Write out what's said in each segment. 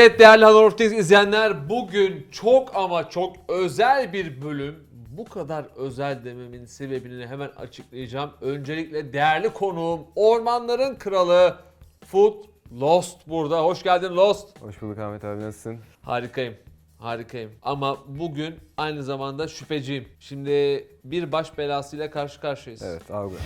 Evet değerli Hanorftex izleyenler bugün çok ama çok özel bir bölüm. Bu kadar özel dememin sebebini hemen açıklayacağım. Öncelikle değerli konuğum Ormanların Kralı Foot Lost burada. Hoş geldin Lost. Hoş bulduk Ahmet abi nasılsın? Harikayım. Harikayım. Ama bugün aynı zamanda şüpheciyim. Şimdi bir baş belasıyla karşı karşıyayız. Evet Avga.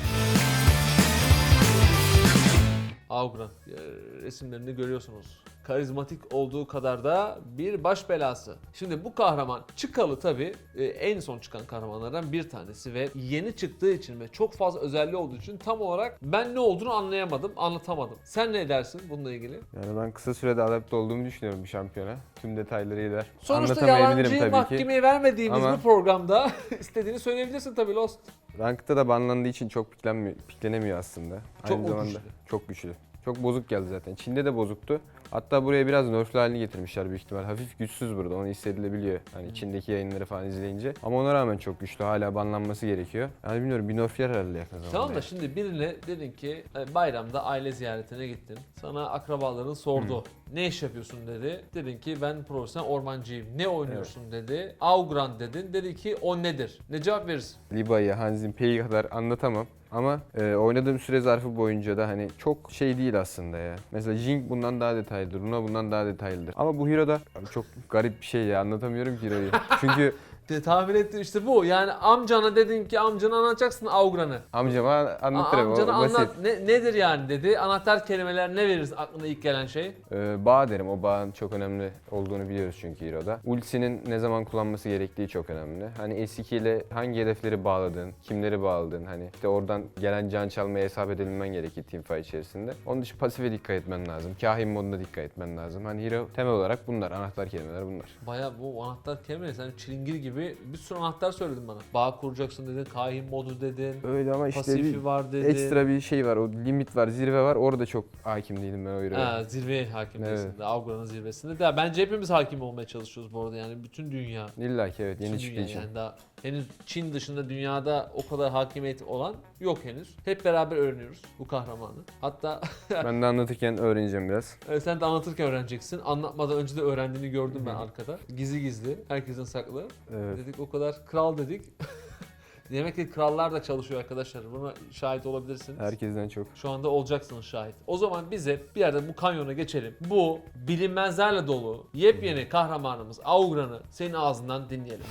Augran e, resimlerini görüyorsunuz. Karizmatik olduğu kadar da bir baş belası. Şimdi bu kahraman çıkalı tabi en son çıkan kahramanlardan bir tanesi ve yeni çıktığı için ve çok fazla özelliği olduğu için tam olarak ben ne olduğunu anlayamadım, anlatamadım. Sen ne dersin bununla ilgili? Yani ben kısa sürede adapte olduğumu düşünüyorum bir şampiyona. Tüm detaylarıyla. Sonuçta ki. mahkemeye vermediğimiz Ama- bu programda istediğini söyleyebilirsin tabii Lost. Rankta da banlandığı için çok piklenmiyor, piklenemiyor aslında. Çok Aynı zamanda güçlü? çok güçlü. Çok bozuk geldi zaten. Çin'de de bozuktu. Hatta buraya biraz nerflü halini getirmişler büyük ihtimal. Hafif güçsüz burada. Onu hissedilebiliyor. Hani Çin'deki yayınları falan izleyince. Ama ona rağmen çok güçlü. Hala banlanması gerekiyor. Yani bilmiyorum bir nerf yer herhalde yakın zamanda. Tamam da şimdi birine dedin ki e, bayramda aile ziyaretine gittin. Sana akrabaların sordu. Ne iş yapıyorsun dedi. Dedin ki ben profesyonel ormancıyım. Ne oynuyorsun dedi. Augran dedin. Dedi ki o nedir? Ne cevap verirsin? Liba'yı, Hanzin, Pei'yi kadar anlatamam. Ama e, oynadığım süre zarfı boyunca da hani çok şey değil aslında ya. Mesela Jing bundan daha detaylıdır, Luna bundan daha detaylıdır. Ama bu Hero da abi çok garip bir şey ya anlatamıyorum ki Hero'yu. Çünkü De, tahmin ettim işte bu. Yani amcana dedin ki amcana anlatacaksın Augran'ı. amcama anlatırım o Amcana basit. anlat. Ne, nedir yani dedi. Anahtar kelimeler ne verirsin aklına ilk gelen şey? Ee, bağ derim. O bağın çok önemli olduğunu biliyoruz çünkü Hero'da. Ultisinin ne zaman kullanması gerektiği çok önemli. Hani S2 ile hangi hedefleri bağladın, kimleri bağladın, hani işte oradan gelen can çalmaya hesap edilmen gerekir teamfight içerisinde. Onun dışı pasife dikkat etmen lazım. Kahin moduna dikkat etmen lazım. Hani Hero temel olarak bunlar, anahtar kelimeler bunlar. Baya bu anahtar kelime sen çilingir gibi bir sürü anahtar söyledin bana. Bağ kuracaksın dedin, kahin modu dedin, Öyle ama işte pasifi bir var dedin. ekstra bir şey var. O limit var, zirve var. Orada çok hakim değilim ben o Hero'ya. Ha, zirveye hakim Evet. değilsin de, Avrupa'nın zirvesinde. De, bence hepimiz hakim olmaya çalışıyoruz bu arada yani bütün dünya. İlla ki evet, yeni çıktığı için. yani daha henüz Çin dışında dünyada o kadar hakimiyet olan yok henüz. Hep beraber öğreniyoruz bu kahramanı. Hatta Ben de anlatırken öğreneceğim biraz. e, sen de anlatırken öğreneceksin. Anlatmadan önce de öğrendiğini gördüm ben arkada. Gizli gizli, herkesin saklı. Evet. Dedik o kadar kral dedik. Demek ki krallar da çalışıyor arkadaşlar. Buna şahit olabilirsiniz. Herkesten çok. Şu anda olacaksınız şahit. O zaman bize bir yerde bu kanyona geçelim. Bu bilinmezlerle dolu yepyeni kahramanımız Augran'ı senin ağzından dinleyelim.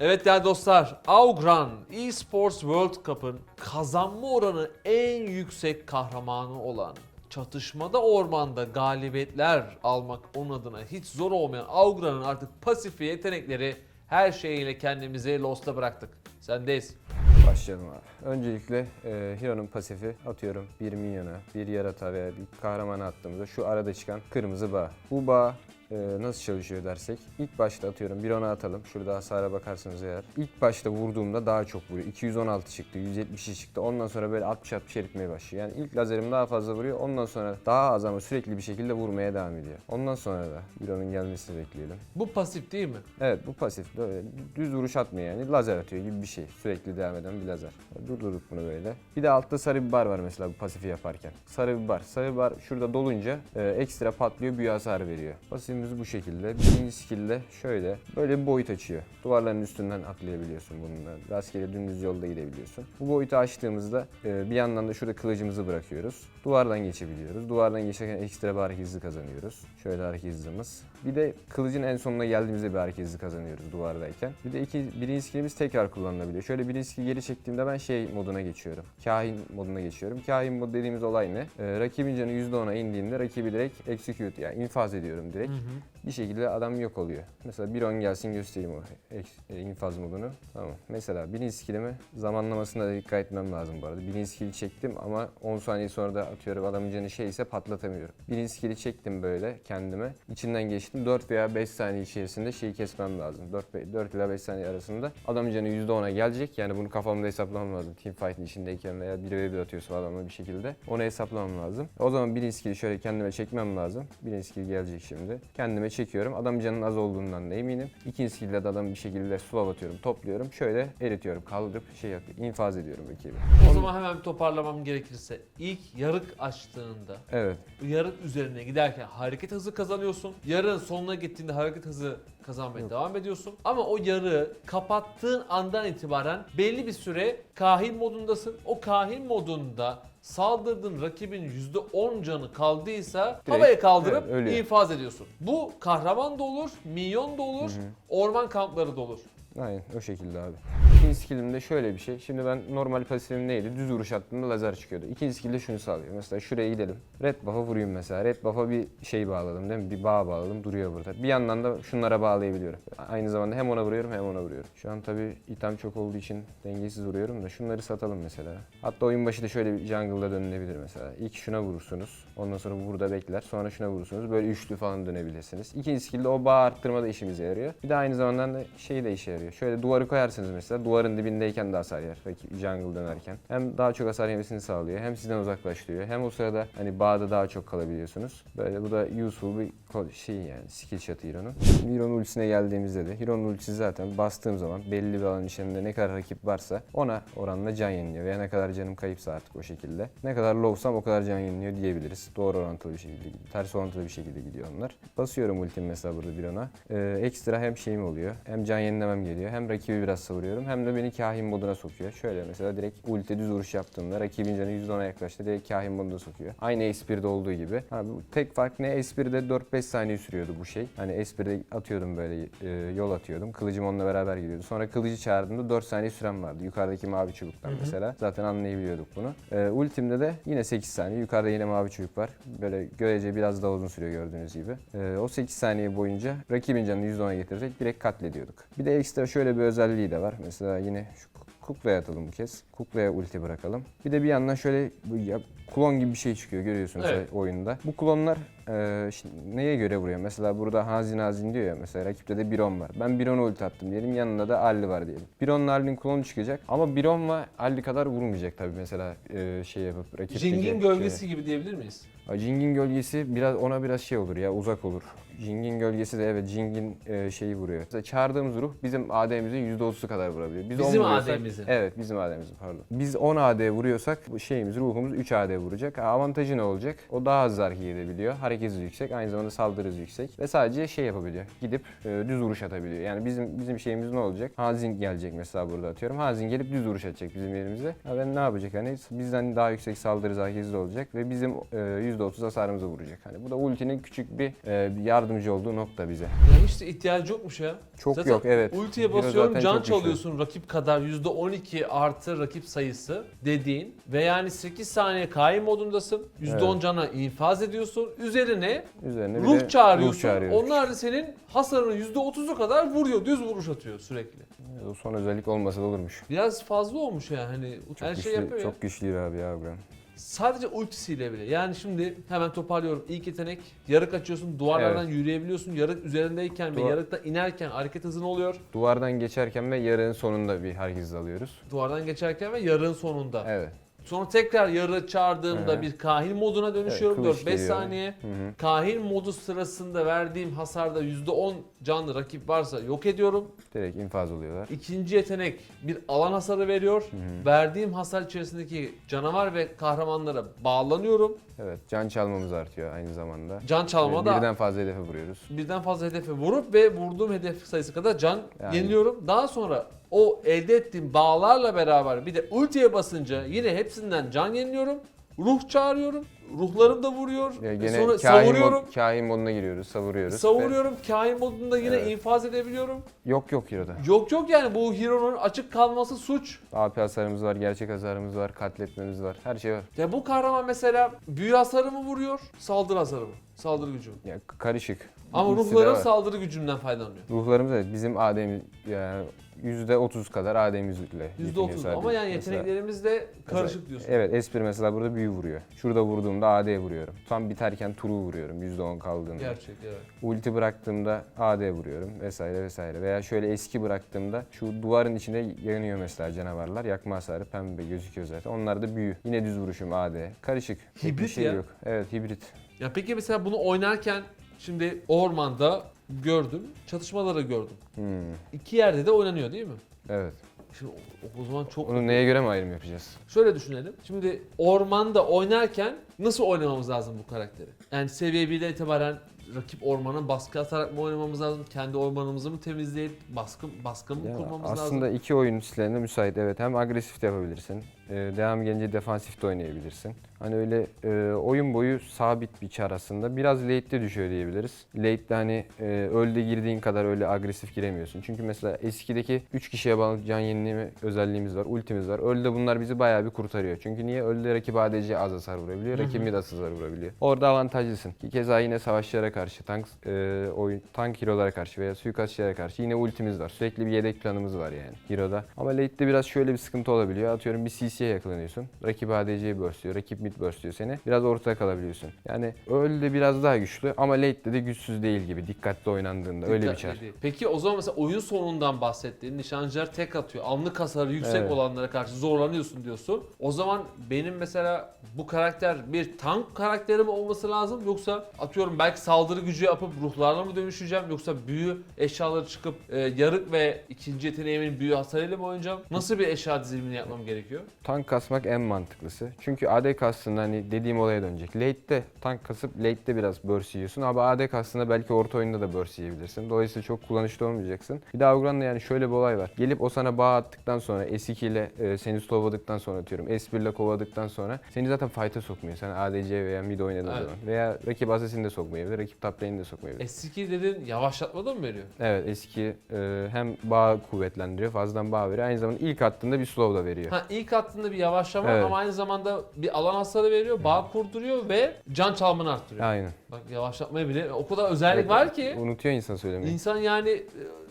Evet değerli dostlar, Augran eSports World Cup'ın kazanma oranı en yüksek kahramanı olan çatışmada ormanda galibiyetler almak onun adına hiç zor olmayan Augran'ın artık pasifi yetenekleri her şeyiyle kendimizi Lost'a bıraktık. Sendeyiz. Başlayalım abi. Öncelikle e, Hero'nun pasifi atıyorum bir minyona, bir yaratığa veya bir kahramana attığımızda şu arada çıkan kırmızı bağ. Bu bağ e, nasıl çalışıyor dersek ilk başta atıyorum bir ona atalım. Şurada hasara bakarsanız eğer. İlk başta vurduğumda daha çok vuruyor. 216 çıktı, 170 çıktı. Ondan sonra böyle 60-60 eritmeye başlıyor. Yani ilk lazerim daha fazla vuruyor. Ondan sonra daha az ama sürekli bir şekilde vurmaya devam ediyor. Ondan sonra da bir onun gelmesini bekleyelim. Bu pasif değil mi? Evet bu pasif böyle düz vuruş atmıyor yani lazer atıyor gibi bir şey. Sürekli devam eden bir lazer. Durdurduk bunu böyle. Bir de altta sarı bir bar var mesela bu pasifi yaparken. Sarı bir bar. Sarı bir bar şurada dolunca e, ekstra patlıyor büyü hasarı veriyor. Pasifimiz bu şekilde. Birinci skill'de şöyle böyle bir boyut açıyor. Duvarların üstünden atlayabiliyorsun bununla. Rastgele dümdüz yolda gidebiliyorsun. Bu boyutu açtığımızda e, bir yandan da şurada kılıcımızı bırakıyoruz. Duvardan geçebiliyoruz. Duvardan geçerken ekstra bir hareket hızı kazanıyoruz. Şöyle hareket hızımız. Bir de kılıcın en sonuna geldiğimizde bir hareket hızı kazanıyoruz duvardayken. Bir de iki, birinci skillimiz tekrar kullanılabiliyor. Şöyle birinci skill geri çektiğimde ben şey moduna geçiyorum. Kahin moduna geçiyorum. Kahin mod dediğimiz olay ne? Ee, rakibin canı %10'a indiğinde rakibi direkt execute yani infaz ediyorum direkt. Bir şekilde adam yok oluyor. Mesela bir on gelsin göstereyim o e, infaz modunu. Tamam. Mesela birinci skillimi zamanlamasına da dikkat etmem lazım bu arada. Birinci skill'i çektim ama 10 saniye sonra da atıyorum adamın canı şey ise patlatamıyorum. Birinci skill'i çektim böyle kendime. İçinden geçtim. 4 veya 5 saniye içerisinde şeyi kesmem lazım. 4, 4 ila 5 saniye arasında adamın canı %10'a gelecek. Yani bunu kafamda hesaplamam lazım. Teamfight'in içindeyken veya 1 ve 1 atıyorsun adamla bir şekilde. Onu hesaplamam lazım. O zaman birinci skill'i şöyle kendime çekmem lazım. Birinci skill gelecek şimdi. Kendime çekiyorum. Adam canının az olduğundan da eminim. İkinci skill'de de adamı bir şekilde slow atıyorum, topluyorum. Şöyle eritiyorum, kaldırıp şey yapıyorum, infaz ediyorum rakibi. O zaman hemen bir toparlamam gerekirse ilk yarık açtığında Evet, yarık üzerine giderken hareket hızı kazanıyorsun. Yarığın sonuna gittiğinde hareket hızı kazanmaya devam ediyorsun. Ama o yarığı kapattığın andan itibaren belli bir süre kahin modundasın. O kahin modunda saldırdığın rakibin %10 canı kaldıysa Direkt, havaya kaldırıp evet, ölüyor. infaz ediyorsun. Bu kahraman da olur, minyon da olur, orman kampları da olur. Aynen o şekilde abi. İkinci skillimde şöyle bir şey. Şimdi ben normal pasifim neydi? Düz vuruş attığımda lazer çıkıyordu. İkinci skillde şunu sağlıyor. Mesela şuraya gidelim. Red buff'a vurayım mesela. Red buff'a bir şey bağladım değil mi? Bir bağ bağladım duruyor burada. Bir yandan da şunlara bağlayabiliyorum. Aynı zamanda hem ona vuruyorum hem ona vuruyorum. Şu an tabii item çok olduğu için dengesiz vuruyorum da şunları satalım mesela. Hatta oyun başı da şöyle bir jungle'da dönülebilir mesela. İlk şuna vurursunuz. Ondan sonra burada bekler. Sonra şuna vurursunuz. Böyle üçlü falan dönebilirsiniz. İkinci skillde o bağ arttırma da işimize yarıyor. Bir de aynı zamanda da şey de işe yarıyor. Şöyle duvarı koyarsınız mesela. Duvarın dibindeyken de hasar yer. Jungle dönerken. Hem daha çok hasar yemesini sağlıyor. Hem sizden uzaklaştırıyor. Hem o sırada hani bağda daha çok kalabiliyorsunuz. Böyle bu da useful bir şey yani skill shot'ı Hero'nun. Şimdi Hero'nun ultisine geldiğimizde de Hero'nun ultisi zaten bastığım zaman belli bir alan içerisinde ne kadar rakip varsa ona oranla can yeniliyor. Veya ne kadar canım kayıpsa artık o şekilde. Ne kadar lowsam o kadar can yeniliyor diyebiliriz. Doğru orantılı bir şekilde gidiyor. Ters orantılı bir şekilde gidiyor onlar. Basıyorum ultimi mesela burada bir ona. Ee, ekstra hem şeyim oluyor. Hem can yenilemem geliyor. Hem rakibi biraz savuruyorum. Hem de beni kahin moduna sokuyor. Şöyle mesela direkt ulti düz vuruş yaptığımda rakibin canı %10'a yaklaştı. Direkt kahin moduna sokuyor. Aynı S1'de olduğu gibi. Ha, bu tek fark ne? S1'de 4-5 saniye sürüyordu bu şey. Hani S1'de atıyordum böyle e, yol atıyordum. Kılıcım onunla beraber gidiyordu. Sonra kılıcı çağırdığımda 4 saniye süren vardı. Yukarıdaki mavi çubuktan mesela. Zaten anlayabiliyorduk bunu. E, ultimde de yine 8 saniye. Yukarıda yine mavi çubuk var. Böyle görece biraz daha uzun sürüyor gördüğünüz gibi. E, o 8 saniye boyunca rakibin canını %10'a getirecek direkt katlediyorduk. Bir de ekstra şöyle bir özelliği de var. Mesela yine şu Kukla'ya atalım bu kez. Kukla'ya ulti bırakalım. Bir de bir yandan şöyle bu ya, klon gibi bir şey çıkıyor görüyorsunuz Evet. oyunda. Bu klonlar e, şimdi neye göre vuruyor? Mesela burada Hazin Hazin diyor ya mesela rakipte de Biron var. Ben Biron'a ulti attım diyelim yanında da Alli var diyelim. Biron'la Alli'nin klonu çıkacak ama Biron'la Alli kadar vurmayacak tabii mesela e, şey yapıp rakipteki. Jing'in gölgesi gibi diyebilir miyiz? Jing'in gölgesi biraz ona biraz şey olur ya uzak olur. Jing'in gölgesi de evet Jing'in e, şeyi vuruyor. Mesela çağırdığımız ruh bizim AD'mizin %30'u kadar vurabiliyor. Biz Bizim 10 vuruyorsak- AD'mizin. Evet bizim AD'mizin pardon. Biz 10 AD vuruyorsak bu şeyimiz ruhumuz 3 AD vuracak. Ha, Avantajı ne olacak? O daha hızlı hareket edebiliyor. Hareket hızı yüksek. Aynı zamanda saldırı hızı yüksek. Ve sadece şey yapabiliyor. Gidip e, düz vuruş atabiliyor. Yani bizim bizim şeyimiz ne olacak? Hazin gelecek mesela burada atıyorum. Hazin gelip düz vuruş atacak bizim yerimizde. Ha, ben ne yapacak? Hani bizden daha yüksek saldırı hızı hareket hızı olacak ve bizim e, %30 hasarımızı vuracak. Hani bu da ultinin küçük bir e, bir yardımcı olduğu nokta bize. Ya hiç de ihtiyacı yokmuş ya. Çok Zaten yok evet. Ultiye Biraz basıyorum zaten can çok güçlü. çalıyorsun rakip kadar %12 artı rakip sayısı dediğin ve yani 8 saniye kaim modundasın. %10 Evet. cana infaz ediyorsun. Üzerine Üzerine bir ruh çağırıyorsun. ruh çağırıyoruz. Onlar da senin hasarının %30'u kadar vuruyor. Düz vuruş atıyor sürekli. O son özellik olmasa da olurmuş. Biraz fazla olmuş ya hani Çok her güçlü, şey yapıyor ya. çok güçlü abi ya Abraham. Sadece ultisiyle bile. Yani şimdi hemen toparlıyorum. İlk yetenek yarık açıyorsun. Duvarlardan yürüyebiliyorsun. Yarık üzerindeyken ve Duvar- yarıkta inerken hareket hızın oluyor. Duvardan geçerken ve yarığın sonunda bir hareket hızı alıyoruz. Duvardan geçerken ve yarığın sonunda. Evet. Sonra tekrar yarı çağırdığımda Hı. bir kahin moduna dönüşüyorum. Evet, kılıç 4-5 geliyor. saniye. Hı hı. Kahin modu sırasında verdiğim hasarda %10 canlı rakip varsa yok ediyorum. Direkt infaz oluyorlar. İkinci yetenek bir alan hasarı veriyor. Verdiğim hasar içerisindeki canavar ve kahramanlara bağlanıyorum. Evet. Can çalmamız artıyor aynı zamanda. Can çalma da Birden fazla hedefe vuruyoruz. birden fazla hedefe vurup ve vurduğum hedef sayısı kadar can Yani- yeniliyorum. Daha sonra o elde ettiğim bağlarla beraber bir de ultiye basınca yine hepsinden can yeniliyorum. Ruh çağırıyorum. Ruhlarım da vuruyor. Ya gene sonra kahin, savuruyorum. mod, kahin moduna giriyoruz, savuruyoruz. Savuruyorum. Kain modunda yine Evet. infaz edebiliyorum. Ve- Yok yok Hero'da. Yok yok yani bu Hero'nun açık kalması suç. AP hasarımız var, gerçek hasarımız var, katletmemiz var. Her şey var. Ya bu kahraman mesela büyü hasarı mı vuruyor? Saldırı hasarı mı? Saldırı gücü mü? Ya karışık. Ama ruhların saldırı gücünden faydalanıyor. Ruhlarımız evet bizim AD'miz yani %30 kadar AD'mizle yetiniyor %30 sadece. ama yani yeteneklerimiz de karışık diyorsun. Evet S1 mesela burada büyü vuruyor. Şurada vurduğumda AD vuruyorum. Tam biterken turu vuruyorum %10 kaldığında. Gerçek evet. Ulti bıraktığımda AD vuruyorum vesaire vesaire. Veya şöyle eski bıraktığımda şu duvarın içinde yanıyor mesela canavarlar. Yakma hasarı pembe gözüküyor zaten. Onlar da büyü. Yine düz vuruşum AD. Karışık. Tek bir Hibrit şey ya. yok. Evet hibrit. Ya peki mesela bunu oynarken şimdi ormanda gördüm. Çatışmada da gördüm. Hmm, İki yerde de oynanıyor değil mi? Evet. Şimdi o, o zaman çok... Onu neye göre mi ayrım yapacağız? Şöyle düşünelim. Şimdi ormanda oynarken nasıl oynamamız lazım bu karakteri? Yani seviye 1'den itibaren rakip ormana baskı atarak mı oynamamız lazım? Kendi ormanımızı mı temizleyip baskı, baskı mı Ya kurmamız aslında lazım? iki oyun stiline müsait. Evet hem agresif de yapabilirsin. Ee, devam gelince defansif de oynayabilirsin. Hani öyle e, oyun boyu sabit bir çar aslında. Biraz late'de düşüyor diyebiliriz. Late'de hani e, öldü girdiğin kadar öyle agresif giremiyorsun. Çünkü mesela eskideki 3 kişiye bağlı can yenileme özelliğimiz var, ultimiz var. Öldü bunlar bizi bayağı bir kurtarıyor. Çünkü niye? Öldü rakip ADC az hasar vurabiliyor, rakip mid az hasar vurabiliyor. Orada avantajlısın. Ki keza yine savaşçılara karşı, tank e, oyun tank hero'lara karşı veya suikastçılara karşı yine ultimiz var. Sürekli bir yedek planımız var yani hero'da. Ama late'de biraz şöyle bir sıkıntı olabiliyor. Atıyorum bir CC'ye yakalanıyorsun. Rakip ADC'yi burstluyor, rakip mid burstluyor seni. Biraz ortada kalabiliyorsun. Yani öyle de biraz daha güçlü ama late'de de güçsüz değil gibi dikkatli oynandığında öyle bir çar. Peki o zaman mesela oyun sonundan bahsettiğin nişancılar tek atıyor. Anlık hasarı yüksek Evet. olanlara karşı zorlanıyorsun diyorsun. O zaman benim mesela bu karakter bir tank karakteri mi olması lazım yoksa atıyorum belki saldırı gücü yapıp ruhlarla mı dönüşeceğim yoksa büyü eşyaları çıkıp e, yarık ve ikinci yeteneğimin büyü hasarıyla mı oynayacağım? Nasıl bir eşya dizilimini yapmam gerekiyor? Tank kasmak en mantıklısı. Çünkü AD kastında hani dediğim olaya dönecek. Late'de tank kasıp late'de biraz burst yiyorsun ama AD kastında belki orta oyunda da burst yiyebilirsin. Dolayısıyla çok kullanışlı olmayacaksın. Bir de Augran'da yani şöyle bir olay var. Gelip o sana bağ attıktan sonra S2 ile e, seni slowladıktan sonra atıyorum S1 ile kovaladıktan sonra seni zaten fight'a sokmuyor. Sen ADC veya mid oynadığın Evet. zaman. Veya rakip assassin de sokmayabilir, rakip top lane'i de sokmayabilir. S2 dedin yavaşlatma da mı veriyor? Evet eski e, hem bağ kuvvetlendiriyor, fazladan bağ veriyor. Aynı zamanda ilk attığında bir slow da veriyor. Ha ilk attığında bir yavaşlama Evet. ama aynı zamanda bir alan hasarı veriyor, bağ kurduruyor ve can çalmanı arttırıyor. Aynen. Bak yavaşlatmayı bile o kadar özellik Evet, var ki Unutuyor insan söylemeyi. insan yani e,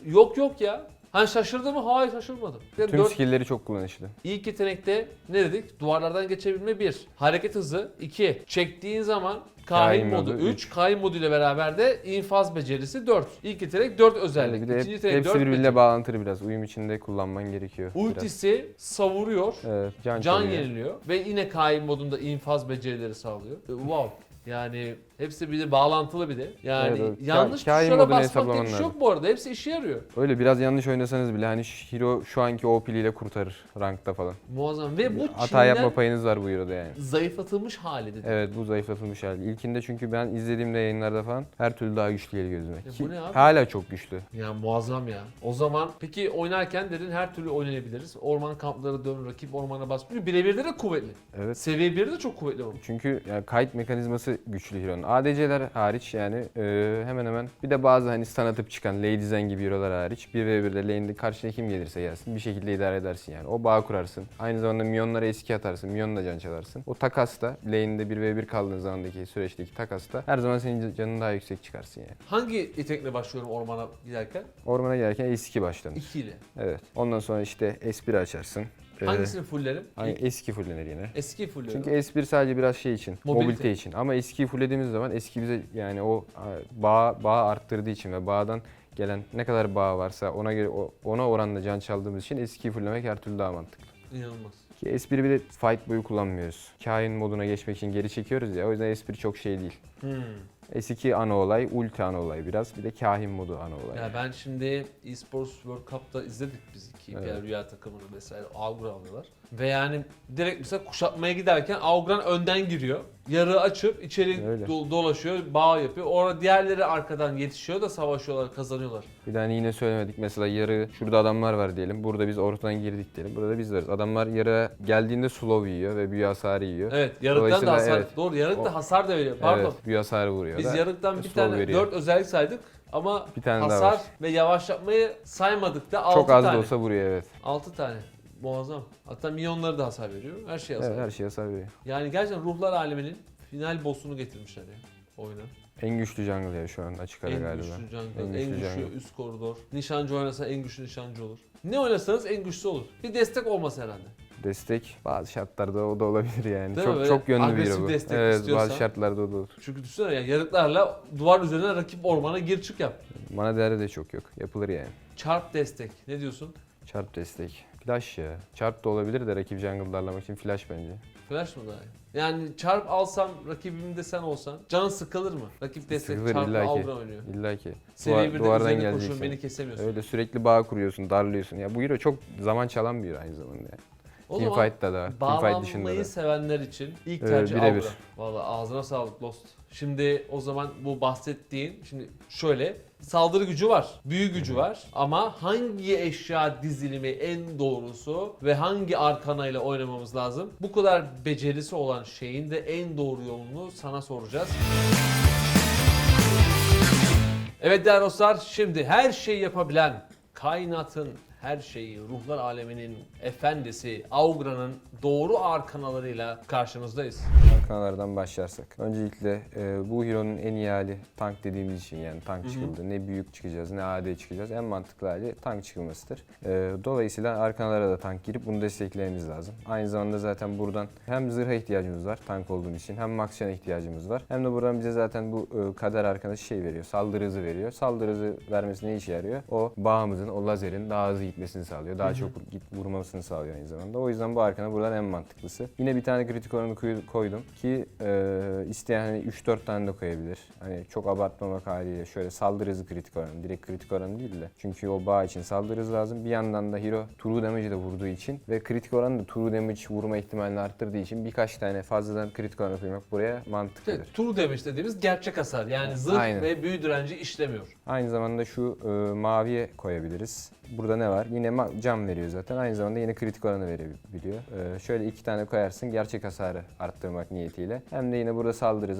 yok yok ya. Hani şaşırdı mı? Hayır şaşırmadım. Yani Tüm dört- skill'leri çok kullanışlı. İlk yetenekte ne dedik? Duvarlardan geçebilme 1. Hareket hızı 2. Çektiğin zaman kahin Kahin modu modu 3. Kahin modu ile beraber de infaz becerisi 4. İlk yetenek 4 özellik. Bir de hep- İkinci yetenek hepsi 4 birbiriyle beceri. bağlantılı biraz. Uyum içinde kullanman gerekiyor. biraz. Ultisi savuruyor. Evet, can, Can çalıyor. yeniliyor ve yine kain modunda infaz becerileri sağlıyor. Wow. Yani hepsi bir de bağlantılı bir de. Yani Evet, evet. yanlış Ka- kain tuşlara modunu basmak diye bir şey yok bu arada. Hepsi işe yarıyor. Öyle biraz yanlış oynasanız bile hani şu hero şu anki OP'liyle kurtarır rankta falan. Muazzam. Ve bu Hata Çin'den yapma payınız var bu hero'da yani. zayıflatılmış hali dedi. Evet bu zayıflatılmış hali. İlkinde çünkü ben izlediğimde yayınlarda falan her türlü daha güçlü geliyor gözüme. bu Ki ne abi? hala çok güçlü. Ya muazzam ya. O zaman peki oynarken dedin her türlü oynayabiliriz. Orman kampları dön, rakip ormana bas. Çünkü birebirde de kuvvetli. Evet. Seviye 1'de de çok kuvvetli bu. Çünkü yani kayıt mekanizması güçlü Hero'nun. ADC'ler hariç yani e, hemen hemen bir de bazı hani stun atıp çıkan Lady Zen gibi Hero'lar hariç 1v1'de lane'de karşına kim gelirse gelsin bir şekilde idare edersin yani. O bağ kurarsın. Aynı zamanda minyonlara eski atarsın. Minyonla can çalarsın. O takasta lane'de 1v1 kaldığın zamandaki süreçteki takasta her zaman senin canın daha yüksek çıkarsın yani. Hangi yetenekle başlıyorum ormana giderken? Ormana gelirken S2 başlanır. 2 ile. Evet. Ondan sonra işte S1 açarsın. Ee, Hangisini fulllerim? Hani eski fullenir yine. Eski fulllerim. Çünkü S1 sadece biraz şey için, Mobilite. mobilite, için. Ama eskiyi fullediğimiz zaman eski bize yani o a, bağ, bağ arttırdığı için ve bağdan gelen ne kadar bağ varsa ona göre o- ona oranla can çaldığımız için eskiyi fulllemek her türlü daha mantıklı. İnanılmaz. Ki S1'i bir de fight boyu kullanmıyoruz. Kain moduna geçmek için geri çekiyoruz ya o yüzden S1 çok şey değil. Hmm. S2 ana olay, ulti ana olay biraz. Bir de kahin modu ana olay. Ya ben şimdi eSports World Cup'ta izledik biz iki Evet. rüya takımını vesaire Augur alıyorlar. Ve yani direkt mesela kuşatmaya giderken Augran önden giriyor. Yarı açıp içeri Öyle. do- dolaşıyor, bağ yapıyor. Orada diğerleri arkadan yetişiyor da savaşıyorlar, kazanıyorlar. Bir de hani yine söylemedik mesela yarı şurada adamlar var diyelim. Burada biz ortadan girdik diyelim. Burada biz varız. Adamlar yarı geldiğinde slow yiyor ve büyü hasarı yiyor. Evet, yarıktan da Dolayısıyla hasar. evet. Doğru, yarık O- da hasar da veriyor. Pardon. Evet, büyü hasarı vuruyor Biz da. yarıktan bir slow tane veriyor. dört özellik saydık ama Bir tane daha hasar var. ve yavaşlatmayı saymadık da 6 Çok az tane. da olsa vuruyor evet. 6 tane. Muazzam. Hatta milyonları da hasar veriyor. Her şey hasar. Evet her şey hasar veriyor. Yani gerçekten ruhlar aleminin final boss'unu getirmişler ya oyuna. En güçlü jungle ya şu an açık ara en galiba. güçlü jungle, En güçlü üst koridor. Nişancı oynasa en güçlü nişancı olur. Ne oynasanız en güçlü olur. Bir destek olması herhalde. Destek bazı şartlarda o da olabilir yani. Değil mi? çok Böyle çok yönlü bir bu. destek evet istiyorsan. bazı şartlarda o da olur. Çünkü düşünsene ya yarıklarla duvar üzerine rakip ormana gir çık yap. Mana değeri de çok yok. Yapılır yani. Çarp destek. Ne diyorsun? Çarp destek. Flash ya. Çarp da olabilir de rakip jungle darlamak için flash bence. Flash mı daha iyi? Yani çarp alsam rakibimde sen olsan canın sıkılır mı? Rakip destek Sıkılır çarpla illa ki. Aura oynuyor. İlla ki. Seviye Duvar- 1'de duvardan üzerine geleceksin. koşuyorsun beni kesemiyorsun. Öyle sürekli bağ kuruyorsun, darlıyorsun. Ya bu hero çok zaman çalan bir hero aynı zamanda yani. O zaman Teamfight'ta da, teamfight dışında bağlanmayı da. sevenler için ilk Ee, tercih birebir. Valla ağzına sağlık Lost. Şimdi o zaman bu bahsettiğin şimdi şöyle saldırı gücü var, büyü gücü var ama hangi eşya dizilimi en doğrusu ve hangi arkana ile oynamamız lazım? Bu kadar becerisi olan şeyin de en doğru yolunu sana soracağız. Evet değerli dostlar şimdi her şeyi yapabilen kainatın her şeyi, ruhlar aleminin efendisi Augra'nın doğru arkanalarıyla karşınızdayız. Arkanalardan başlarsak. Öncelikle e, bu hero'nun en iyi hali tank dediğimiz için yani tank çıkıldı. Ne büyük çıkacağız ne AD çıkacağız. En mantıklı hali tank çıkılmasıdır. E, dolayısıyla arkanalara da tank girip bunu desteklememiz lazım. Aynı zamanda zaten buradan hem zırha ihtiyacımız var tank olduğumuz için hem maksiyona ihtiyacımız var. Hem de buradan bize zaten bu e, kader arkadaşı şey veriyor. Saldırı hızı veriyor. Saldırı hızı vermesi ne işe yarıyor? O bağımızın, o lazerin daha hızlı gitmesini sağlıyor. Daha çok git vurmasını sağlıyor aynı zamanda. O yüzden bu arkana buradan en mantıklısı. Yine bir tane kritik oranı koy- koydum ki e, isteyen hani 3-4 tane de koyabilir. Hani çok abartmamak haliyle şöyle saldırı hızı kritik oranı. Direkt kritik oranı değil de. Çünkü o bağ için saldırı hızı lazım. Bir yandan da hero true damage de vurduğu için ve kritik oranı da true damage vurma ihtimalini arttırdığı için birkaç tane fazladan kritik oranı koymak buraya mantıklıdır. İşte True damage dediğimiz gerçek hasar. Yani zırh Aynen. ve büyü direnci işlemiyor. Aynı zamanda şu e, maviye koyabiliriz. Burada ne var? Yine cam veriyor zaten. Aynı zamanda yine kritik oranı verebiliyor. E, şöyle iki tane koyarsın gerçek hasarı arttırmak niyetiyle. Hem de yine burada saldırı.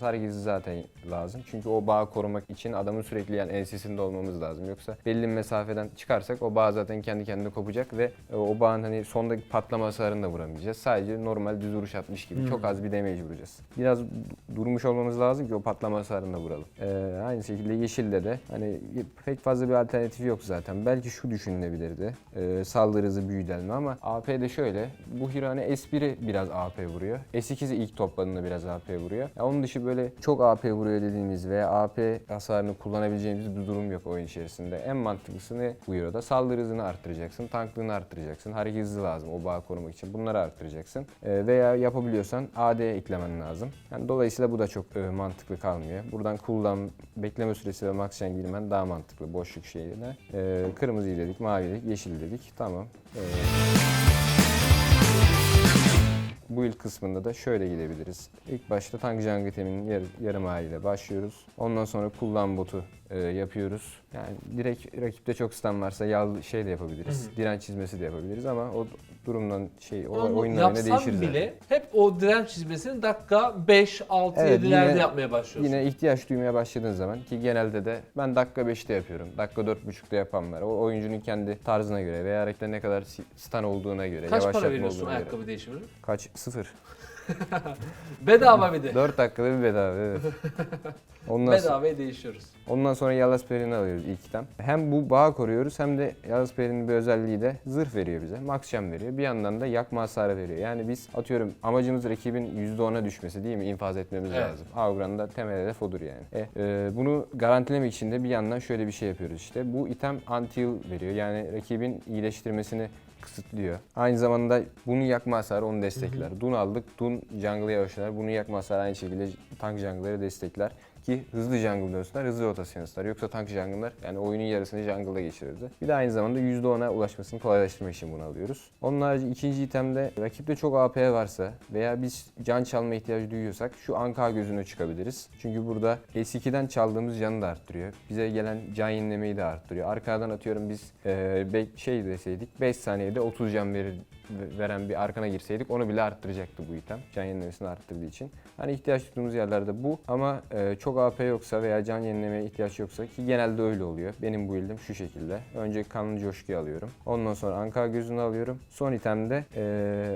Hareket hızı zaten lazım. Çünkü o bağı korumak için adamın sürekli yani ensesinde olmamız lazım. Yoksa belli bir mesafeden çıkarsak o bağ zaten kendi kendine kopacak ve e, o bağın hani sondaki patlama hasarını da vuramayacağız. Sadece normal düz vuruş atmış gibi Hmm. çok az bir damage vuracağız. Biraz durmuş olmamız lazım ki o patlama hasarını da vuralım. E, aynı şekilde yeşilde de hani pek fazla bir alternatif yok zaten. Belki şu düşünülebilirdi. E, saldırı hızı büyü delme ama AP'de şöyle. Bu hero hani S1'i biraz AP vuruyor. S2'si ilk topladığında biraz AP vuruyor. Ya onun dışı böyle çok AP vuruyor dediğimiz veya AP hasarını kullanabileceğimiz bir durum yok oyun içerisinde. En mantıklısı ne bu hero'da? Saldırı hızını arttıracaksın, tanklığını arttıracaksın, hareket hızı lazım o bağı korumak için. Bunları arttıracaksın. E, veya yapabiliyorsan AD eklemen lazım. Yani dolayısıyla bu da çok e, mantıklı kalmıyor. Buradan cooldown, bekleme süresi ve max girmen daha mantıklı boşluk şeyine. E, kırmızıyı dedik, mavi dedik, yeşil dedik. Tamam. E, bu yıl kısmında da şöyle gidebiliriz. İlk başta tank jungle teminin yar, yarım haliyle başlıyoruz. Ondan sonra kullan botu e, yapıyoruz. Yani direkt rakipte çok stun varsa yal şey de yapabiliriz. Hı hı. Direnç çizmesi de yapabiliriz ama o durumdan şey o Ama oyundan oyuna yapsam değişir bile zaten. hep o direnç çizmesini dakika 5, 6, Evet, 7'lerde yine- yapmaya başlıyorsun. Yine ihtiyaç duymaya başladığın zaman ki genelde de ben dakika 5'te yapıyorum. Dakika 4.5'te yapan var. O oyuncunun kendi tarzına göre veya rakipte ne kadar si- stun olduğuna göre, Kaç para yavaşlatma veriyorsun olduğuna göre. ayakkabı değişimine? Kaç? Sıfır. Bedava bir de. 4 dakikada bir bedava evet. Ondan Bedavaya değişiyoruz. ondan sonra Yalaz Peri'ni alıyoruz ilk item. Hem bu bağı koruyoruz hem de Yalaz Peri'nin bir özelliği de zırh veriyor bize. Max Jam veriyor. Bir yandan da yakma hasarı veriyor. Yani biz atıyorum amacımız rakibin %10'a düşmesi değil mi? İnfaz etmemiz Evet. lazım. Augra'nın da temel hedef odur yani. E, e, bunu garantilemek için de bir yandan şöyle bir şey yapıyoruz işte. Bu item anti-heal veriyor. Yani rakibin iyileştirmesini kısıtlıyor. Aynı zamanda bunu yakma hasarı onu destekler. Dun aldık. Dun jungle'ı yavaşlar. Bunu yakma hasarı aynı şekilde tank jungle'ları destekler. Ki hızlı jungle dönsünler, hızlı rotasyon. Yoksa tank jungle'lar yani oyunun yarısını jungle'da geçirirdi. Bir de aynı zamanda %10'a ulaşmasını kolaylaştırmak için bunu alıyoruz. Onun harici ikinci itemde rakipte çok AP varsa veya biz can çalma ihtiyacı duyuyorsak şu anka gözüne çıkabiliriz. Çünkü burada S2'den çaldığımız canı da arttırıyor. Bize gelen can yenilemeyi de arttırıyor. Arkadan atıyorum biz e, be- şey deseydik 5 saniyede 30 can verir veren bir arkana girseydik onu bile arttıracaktı bu item. Can yenilemesini arttırdığı için. Hani ihtiyaç duyduğumuz yerlerde bu ama e, çok AP yoksa veya can yenilemeye ihtiyaç yoksa ki genelde öyle oluyor. Benim bu build'im şu şekilde. Önce kanlı coşkuyu alıyorum. Ondan sonra anka gözünü alıyorum. Son itemde e,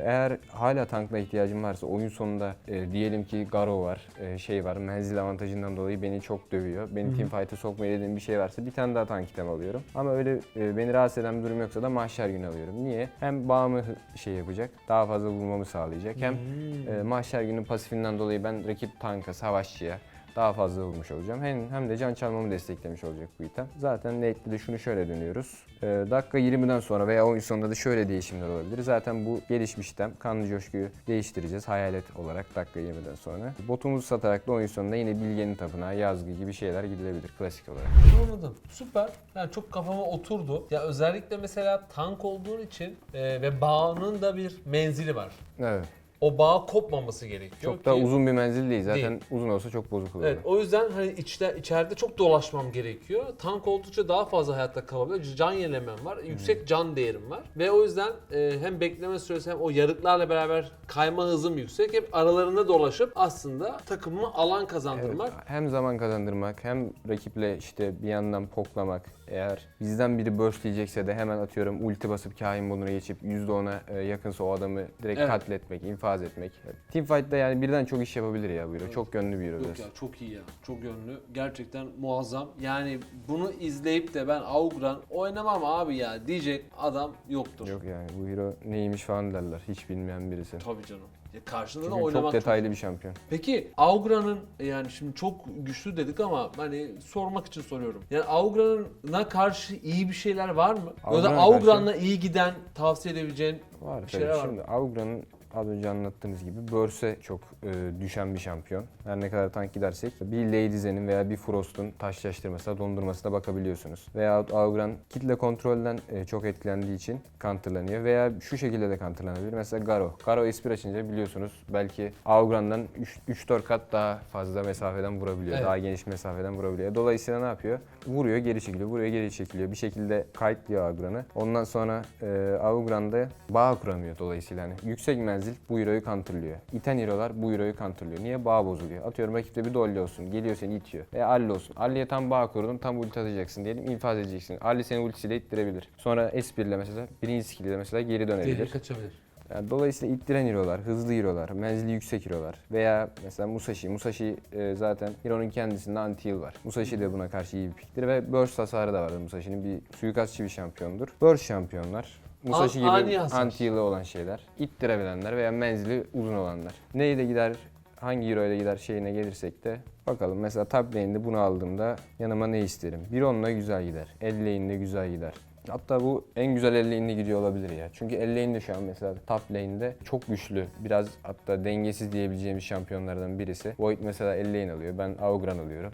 eğer hala tankla ihtiyacım varsa oyun sonunda e, diyelim ki Garo var, e, şey var, menzil avantajından dolayı beni çok dövüyor. Beni hı. teamfight'a sokmayı dediğim bir şey varsa bir tane daha tank item alıyorum. Ama öyle e, beni rahatsız eden bir durum yoksa da mahşer günü alıyorum. Niye? Hem bağımı şey yapacak, daha fazla vurmamı sağlayacak. Hem Hmm. e, mahşer günü pasifinden dolayı ben rakip tanka, savaşçıya Daha fazla vurmuş olacağım. Hem, hem de can çalmamı desteklemiş olacak bu item. Zaten late'de de şunu şöyle dönüyoruz. Ee, dakika 20'den sonra veya oyun sonunda da şöyle değişimler olabilir. Zaten bu gelişmiş item kanlı coşkuyu değiştireceğiz hayalet olarak dakika 20'den sonra. Botumuzu satarak da oyun sonunda yine bilgenin tapınağı, yazgı gibi şeyler gidilebilir klasik olarak. Anladım. Süper. Yani çok kafama oturdu. Ya özellikle mesela tank olduğun için e, ve bağının da bir menzili var. Evet. O bağ kopmaması gerekiyor Çok da ki- uzun bir menzil değil. Zaten uzun olsa çok bozuk olur. Evet, o yüzden hani içte içeride çok dolaşmam gerekiyor. Tank oldukça daha fazla hayatta kalabiliyor. Can yenilemem var. Yüksek can değerim var. Ve o yüzden e, hem bekleme süresi hem o yarıklarla beraber kayma hızım yüksek. Hep aralarında dolaşıp aslında takımıma alan Evet, kazandırmak. hem zaman kazandırmak hem rakiple işte bir yandan poklamak. Eğer bizden biri burst de hemen atıyorum ulti basıp kahin moduna geçip %10'a e, yakınsa o adamı direkt Evet. katletmek, infaz etmek. Teamfight'ta yani birden çok iş yapabilir ya bu hero. Çok yönlü bir hero. Yok biraz. ya çok iyi ya. Çok yönlü. Gerçekten muazzam. Yani bunu izleyip de ben Augran oynamam abi ya diyecek adam yoktur. Yok yani bu hero neymiş falan derler. Hiç bilmeyen birisi. Tabii canım. Karşında da Çünkü oynamak çok detaylı bir şampiyon. Peki Augra'nın yani şimdi çok güçlü dedik ama hani sormak için soruyorum. Yani Augra'na karşı iyi bir şeyler var mı? ya da Augran'la iyi giden tavsiye edebileceğin Var Bir tabii. şeyler var. Şimdi Augra'nın az önce anlattığımız gibi Burst'e çok e, düşen bir şampiyon. Her ne kadar tank gidersek bir Lady Zen'in veya bir Frost'un taşlaştırmasına, dondurmasına bakabiliyorsunuz. Veya Augran kitle kontrolden e, çok etkilendiği için counterlanıyor veya şu şekilde de counterlanabilir. Mesela Garo. Garo espir açınca biliyorsunuz belki Augran'dan 3-4 kat daha fazla mesafeden vurabiliyor. Evet. Daha geniş mesafeden vurabiliyor. Dolayısıyla ne yapıyor? Vuruyor, geri çekiliyor, vuruyor, geri çekiliyor. Bir şekilde kayıtlıyor Augran'ı. Ondan sonra e, Augran'da bağ kuramıyor dolayısıyla. Hani yüksek menzil bu hero'yu counterlıyor. İten hero'lar bu hero'yu counterlıyor. Niye? Bağ bozuluyor. Atıyorum rakipte bir dolly olsun. Geliyor seni itiyor. Veya Alli olsun. Alli'ye tam bağ kurdun. Tam ulti atacaksın diyelim. infaz edeceksin. Alli seni ultisiyle ittirebilir. Sonra S1 ile mesela birinci skill ile mesela geri dönebilir. kaçabilir. Yani dolayısıyla ittiren hero'lar, hızlı hero'lar, menzili yüksek hero'lar veya mesela Musashi. Musashi e, zaten hero'nun kendisinde anti-heal var. Musashi de buna karşı iyi bir piktir ve burst hasarı da vardır Musashi'nin. Bir suikastçı bir şampiyondur. Burst şampiyonlar. Musashi gibi ani hasar. anti-heal'ı olan şeyler. ittirebilenler veya menzili uzun olanlar. Neyle gider, hangi hero ile gider şeyine gelirsek de bakalım. Mesela top lane'de bunu aldığımda yanıma ne isterim? Bir onunla güzel gider. El lane'de güzel gider. Hatta bu en güzel el lane'de gidiyor olabilir ya. Çünkü el lane'de şu an mesela top lane'de çok güçlü. Biraz hatta dengesiz diyebileceğimiz şampiyonlardan birisi. Void mesela el lane alıyor. Ben Augran alıyorum.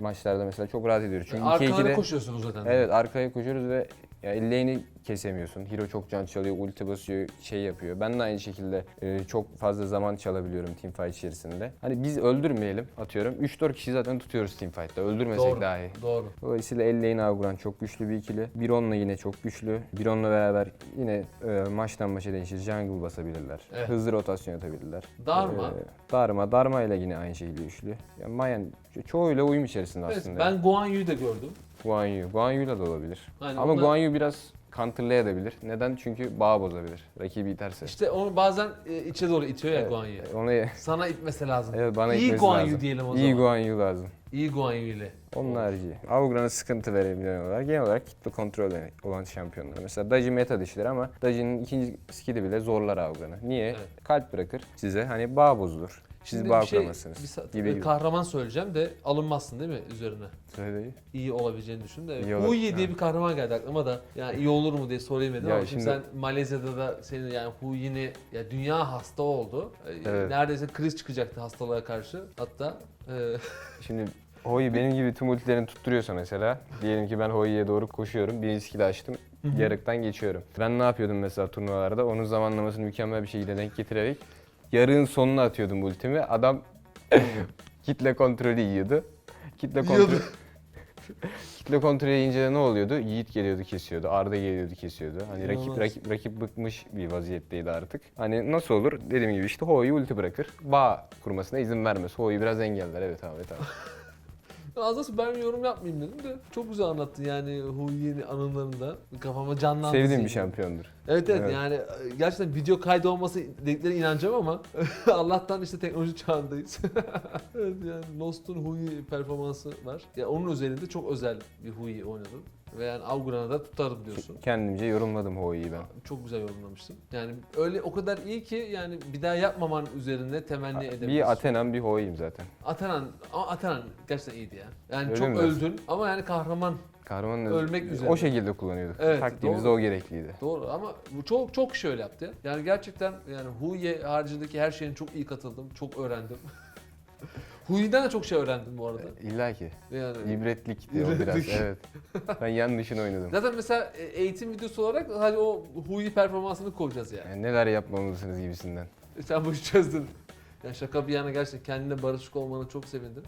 Maçlarda mesela çok rahat ediyoruz. Çünkü 2 Arkalara 2'de koşuyorsunuz zaten. Evet arkaya koşuyoruz ve ya el lane'i kesemiyorsun. Hero çok can çalıyor, ulti basıyor, şey yapıyor. Ben de aynı şekilde e, çok fazla zaman çalabiliyorum teamfight içerisinde. Hani biz öldürmeyelim atıyorum. 3-4 kişi zaten tutuyoruz teamfight'ta. Öldürmesek Doğru. dahi. Doğru. Dolayısıyla el lane Auguran çok güçlü bir ikili. Biron'la yine çok güçlü. Biron'la beraber yine e, maçtan maça değişir. Jungle basabilirler. Evet. Hızlı rotasyon atabilirler. Darma. E, darma. Darma ile yine aynı şekilde güçlü. Yani Mayan ço- çoğuyla uyum içerisinde Evet, aslında. ben Guan Yu'yu da gördüm. Guan Yu. Guan Yu'yla da olabilir. Aynen, Ama onlar- Guan Yu biraz counterlayabilir. Neden? Çünkü bağ bozabilir. Rakibi iterse. İşte onu bazen e, içe doğru itiyor ya Guan Yu. Ona Sana itmesi lazım. evet bana İyi itmesi Guan lazım. Yu diyelim o İyi zaman. Guan Yu lazım. İyi Guan Yu ile. Onun harici. Augran'a sıkıntı verebilen olarak genel olarak kitle kontrol olan şampiyonlar. Mesela Daji meta dışıdır ama Daji'nin ikinci skill'i bile zorlar Augran'ı. Niye? Evet. Kalp bırakır size hani bağ bozulur. Şimdi bağ bir şey, kuramazsınız. bir gibi gibi. kahraman söyleyeceğim de alınmazsın değil mi üzerine? Söyle. iyi olabileceğini düşün de. İyi olur- Huyi diye bir kahraman geldi aklıma da. Yani iyi olur mu diye sorayım dedim Ya ama şimdi, sen Malezya'da da senin yani Huyi'ni ya dünya hasta oldu. Ee, Evet. Neredeyse kriz çıkacaktı hastalığa karşı. Hatta e, Şimdi Hoi benim gibi tüm ultilerini tutturuyorsa mesela diyelim ki ben Hoi'ye doğru koşuyorum. Bir skill'i açtım. Yarıktan geçiyorum. Ben ne yapıyordum mesela turnuvalarda? Onun zamanlamasını mükemmel bir şekilde denk getirerek yarığın sonuna atıyordum ultimi. Adam kitle kontrolü yiyordu. Kitle kontrolü kitle kontrolü yiyince de ne oluyordu? Yiğit geliyordu kesiyordu. Arda geliyordu kesiyordu. Hani rakip, rakip rakip bıkmış bir vaziyetteydi artık. Hani nasıl olur? Dediğim gibi işte Hoi ulti bırakır. Bağ kurmasına izin vermez. Hoi biraz engeller. Evet abi evet abi. Az ben yorum yapmayayım dedim de çok güzel anlattın yani Huyi'nin anılarında kafama canlandı. Sevdiğim bir şampiyondur. Evet, evet Evet. yani e, gerçekten video kaydı olması dediklerine inanacağım ama Allah'tan işte teknoloji çağındayız. evet yani Lost'un Hui performansı var. Ya onun özelinde çok özel bir Hui oynadım. Ve yani Augran'ı da tutarım diyorsun. Kendimce yorumladım Hoi'yi ben. Çok güzel yorumlamışsın. Yani öyle o kadar iyi ki yani bir daha yapmaman üzerine temenni edebilirsin. Bir Athena'm bir Hoi'yim zaten. Atanan, ama Atanan gerçekten iyiydi ya. Yani Öyle çok mi? öldün ama yani kahraman. Kahramanın Ölmek üzere. o şekilde kullanıyorduk. Evet, Taktiğimiz doğru. o gerekliydi. Doğru ama bu çok çok kişi öyle yaptı. ya. Yani gerçekten yani Huye haricindeki her şeyin çok iyi katıldım. Çok öğrendim. Huyi'den de çok şey öğrendim bu arada. İlla ki. Yani İbretlikti o biraz. İbretlik. Evet. Ben yanlışını oynadım. Zaten mesela e, eğitim videosu olarak hadi o Huyi performansını koyacağız yani. Yani neler yapmamalısınız gibisinden. Sen bu işi çözdün. Ya şaka bir yana gerçekten kendine barışık olmana çok sevindim.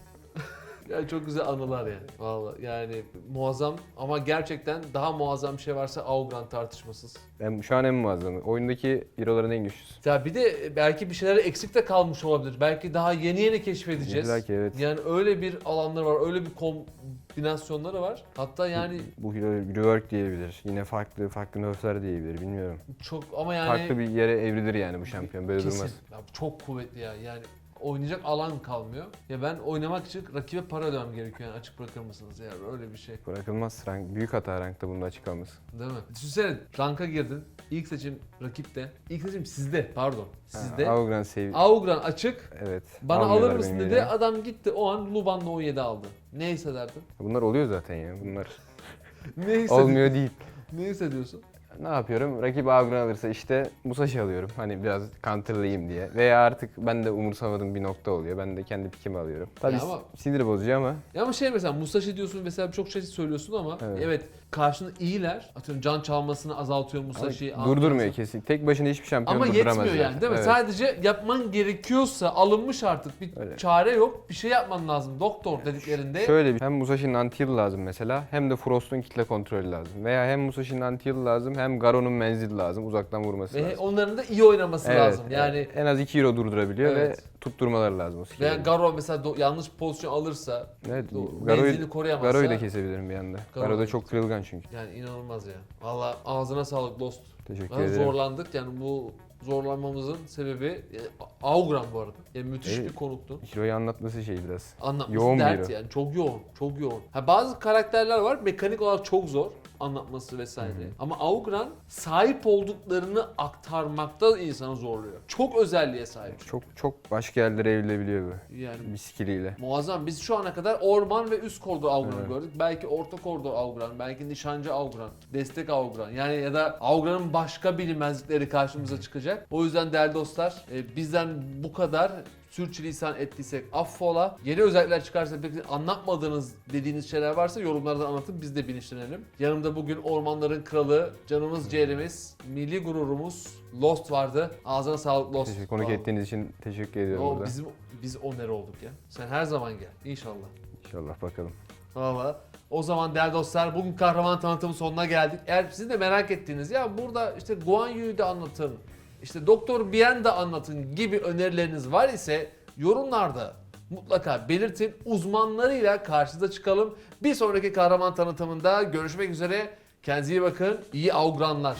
Yani çok güzel anılar yani. Vallahi yani muazzam ama gerçekten daha muazzam bir şey varsa Augran tartışmasız. Ben şu an en muazzamı. Oyundaki hero'ların en güçlüsü. Ya bir de belki bir şeyler eksik de kalmış olabilir. Belki daha yeni yeni keşfedeceğiz. İlla ki evet. Yani öyle bir alanları var, öyle bir kombinasyonları var. Hatta yani Bu hero rework diyebilir. Yine farklı farklı nerfler diyebilir. Bilmiyorum. çok ama yani farklı bir yere evrilir yani bu şampiyon. Böyle kesin. durmaz. Ya çok kuvvetli ya. Yani oynayacak alan kalmıyor. Ya ben oynamak için rakibe para ödemem gerekiyor yani açık bırakır mısınız ya öyle bir şey. Bırakılmaz. Rank, büyük hata rankta bunda açık kalması. Değil mi? Düşünsene ranka girdin. İlk seçim rakipte. İlk seçim sizde pardon. Sizde. Ha, Augran sev... Augran açık. Evet. Bana almıyorlar alır mısın benim dedi. yerime. Adam gitti o an Luban'la o 7 aldı. Ne hissederdin? Bunlar oluyor zaten ya. Bunlar Ne hissediyorsun? olmuyor değil. Ne hissediyorsun? Ne yapıyorum? Rakip Augran alırsa işte Musashi alıyorum. Hani biraz counterlayayım diye. Veya artık ben de umursamadığım bir nokta oluyor. Ben de kendi pikimi alıyorum. Tabii ama- sinir bozucu ama Ya ama şey mesela Musashi diyorsun mesela çok şey söylüyorsun ama evet, Evet. Karşında iyiler. Atıyorum can çalmasını azaltıyor Musashi. ama durdurmuyor kesin. Tek başına hiçbir şampiyon Ama durduramaz yetmiyor yani değil mi? Evet. Sadece yapman gerekiyorsa alınmış artık bir Öyle. çare yok. Bir şey yapman lazım doktor dediklerinde. Şöyle bir hem Musashi'nin anti-heal lazım mesela hem de Frost'un kitle kontrolü lazım. Veya hem Musashi'nin anti-heal lazım hem Garon'un menzili lazım. Uzaktan vurması Ve lazım. onların da iyi oynaması Evet, lazım. evet. Yani en az 2 hero durdurabiliyor Evet. Tutturmaları lazım o veya skill'leri. Garo mesela do- yanlış pozisyon alırsa Evet, do- Garo'yu, koruyamazsa Garo'yu da kesebilirim bir anda. Garo Garo da da çok kırılgan çünkü. yani inanılmaz ya. Valla ağzına sağlık dost. Teşekkür Ben ederim. zorlandık yani bu zorlanmamızın sebebi e, Augran bu arada. Yani müthiş Evet. bir konuktu. Hero'yu anlatması şey biraz. Anlatması Yoğun bir dert hero. yani çok yoğun, çok yoğun. Ha bazı karakterler var mekanik olarak çok zor anlatması vesaire. Ama Augran sahip olduklarını aktarmakta insanı zorluyor. Çok özelliğe sahip. Çok çok başka yerlere evrilebiliyor bu. Yani Bir skilliyle. muazzam. Biz şu ana kadar orman ve üst koridor Augran Evet. gördük. Belki orta koridor Augran, belki nişancı Augran, destek Augran. Yani ya da Augran'ın başka bilinmezlikleri karşımıza çıkacak. O yüzden değerli dostlar e, bizden bu kadar sürçülisan ettiysek affola. Yeni özellikler çıkarsa peki anlatmadığınız dediğiniz şeyler varsa yorumlardan anlatın biz de bilinçlenelim. Yanımda bugün ormanların kralı, canımız ciğerimiz, milli gururumuz Lost vardı. Ağzına sağlık Lost. Teşekkür, konuk Vallahi. ettiğiniz için teşekkür ediyorum O, burada. bizim biz o nere olduk ya. Sen her zaman gel inşallah. İnşallah bakalım. Valla. O zaman değerli dostlar bugün kahraman tanıtımı sonuna geldik. Eğer sizin de merak ettiğiniz ya burada işte Guan Yu'yu da anlatın, işte Doktor Bien de anlatın gibi önerileriniz var ise yorumlarda mutlaka belirtin. Uzmanlarıyla karşınıza çıkalım. Bir sonraki kahraman tanıtımında görüşmek üzere. Kendinize iyi bakın. İyi avgranlar.